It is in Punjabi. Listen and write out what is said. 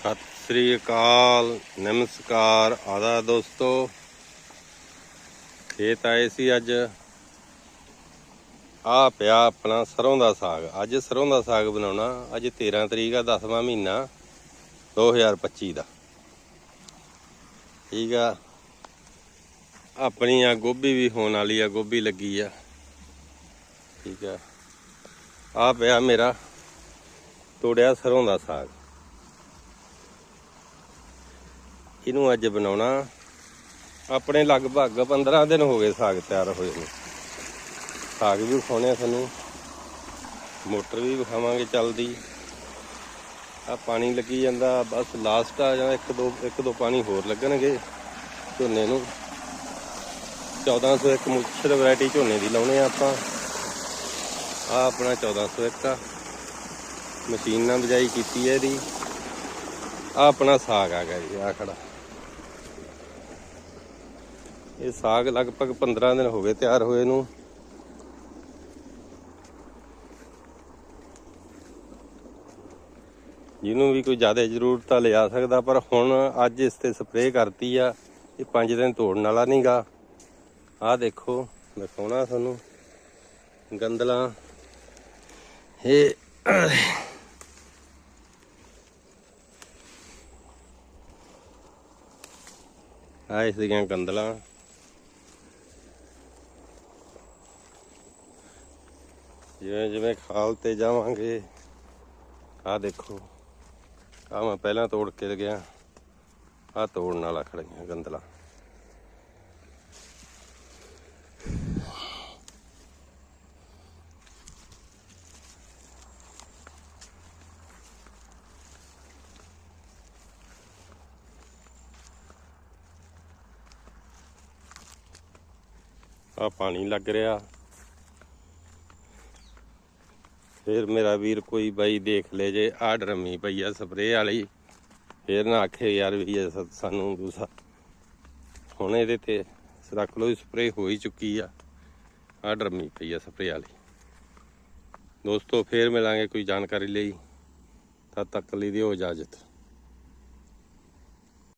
ਸਤਿ ਸ੍ਰੀ ਅਕਾਲ, ਨਮਸਕਾਰ, ਆਦਾ ਦੋਸਤੋ। ਖੇਤ ਆਏ ਸੀ ਅੱਜ। ਆ ਪਿਆ ਆਪਣਾ ਸਰੋਂ ਦਾ ਸਾਗ। ਅੱਜ ਸਰੋਂ ਦਾ ਸਾਗ ਬਣਾਉਣਾ। ਅੱਜ 13 ਤਰੀਕ ਆ 10ਵਾਂ ਮਹੀਨਾ 2025 ਦਾ। ਠੀਕ ਆ। ਆਪਣੀ ਆ ਗੋਭੀ ਵੀ ਹੋਣ ਵਾਲੀ ਆ, ਗੋਭੀ ਲੱਗੀ ਆ। ਠੀਕ ਆ। ਆ ਪਿਆ ਮੇਰਾ ਤੋੜਿਆ ਸਰੋਂ ਦਾ ਸਾਗ। ਇਹਨੂੰ ਅੱਜ ਬਣਾਉਣਾ। ਆਪਣੇ ਲਗਭਗ 15 ਦਿਨ ਹੋ ਗਏ ਸਾਗ ਤਿਆਰ ਹੋਏ ਨੂੰ। ਸਾਗ ਵੀ ਖਾਣੇ ਤੁਹਾਨੂੰ। ਮੋਟਰ ਵੀ ਵਿਖਾਵਾਂਗੇ ਚੱਲਦੀ। ਆ ਪਾਣੀ ਲੱਗੀ ਜਾਂਦਾ, ਬਸ ਲਾਸਟ ਆ ਜਾਂ ਇੱਕ ਦੋ ਇੱਕ ਦੋ ਪਾਣੀ ਹੋਰ ਲੱਗਣਗੇ। ਝੋਨੇ ਨੂੰ। 1401 ਮੁੱਛਰ ਵੈਰਾਈਟੀ ਝੋਨੇ ਦੀ ਲਾਉਣੇ ਆ ਆਪਾਂ। ਆ ਆਪਣਾ 1401 ਆ। ਮਸ਼ੀਨ ਨਾਲ ਬਜਾਈ ਕੀਤੀ ਹੈ ਇਹਦੀ। ਆ ਆਪਣਾ ਸਾਗ ਆ ਗਿਆ ਜੀ ਆ ਖੜਾ। ਇਹ ਸਾਗ ਲਗਭਗ 15 ਦਿਨ ਹੋ ਗਏ ਤਿਆਰ ਹੋਏ ਨੂੰ। ਜਿਹਨੂੰ ਵੀ ਕੋਈ ਜ਼ਿਆਦਾ ਜ਼ਰੂਰਤ ਆ, ਲਿਆ ਸਕਦਾ, ਪਰ ਹੁਣ ਅੱਜ ਇਸ ਤੇ ਸਪਰੇਅ ਕਰਤੀ ਆ, ਇਹ 5 ਦਿਨ ਤੋੜਨ ਵਾਲਾ ਨਹੀਂਗਾ। ਆਹ ਦੇਖੋ, ਦਿਖਾਉਣਾ ਤੁਹਾਨੂੰ ਗੰਦਲਾਂ। ਇਹ ਆ ਇਸ ਦੀਆਂ ਗੰਦਲਾਂ। ਜਿਵੇਂ ਜਿਵੇਂ ਖਾਲ ਤੇ ਜਾਵਾਂਗੇ ਆ ਦੇਖੋ ਆ ਮੈਂ ਪਹਿਲਾਂ ਤੋੜ ਕੇ ਗਿਆ ਆ ਤੋੜਨ ਵਾਲਾ ਖੜੀਆਂ ਗੰਦਲਾਂ। ਆ ਪਾਣੀ ਲੱਗ ਰਿਹਾ। ਫਿਰ ਮੇਰਾ ਵੀਰ ਕੋਈ ਬਾਈ ਦੇਖ ਲੈ ਜੇ ਆ ਡਰਮੀ ਪਈ ਆ ਸਪਰੇਅ ਵਾਲੀ। ਫਿਰ ਨਾ ਆਖੇ ਯਾਰ ਵੀ ਇਹ ਸਾਨੂੰ ਦੂਸਰਾ ਹੁਣ ਇਹਦੇ ਤੇ ਰੱਖ ਲਓ ਸਪਰੇਅ ਹੋ ਹੀ ਚੁੱਕੀ ਆ। ਆ ਡਰਮੀ ਪਈ ਆ ਸਪਰੇਅ ਵਾਲੀ। ਦੋਸਤੋ, ਫੇਰ ਮਿਲਾਂਗੇ ਕੋਈ ਜਾਣਕਾਰੀ ਲਈ। ਤਦ ਤੱਕ ਲਈ ਦਿਓ ਇਜਾਜ਼ਤ।